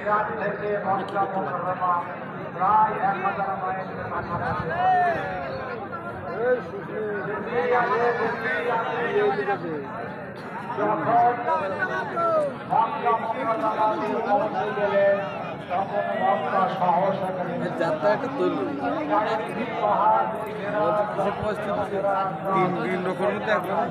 Iran থেকে মক্কা মুকাররমা প্রায় তিন লোকের মধ্যে এক রকম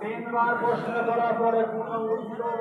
তিনবার প্রশ্ন করার পরে কোনো উত্তর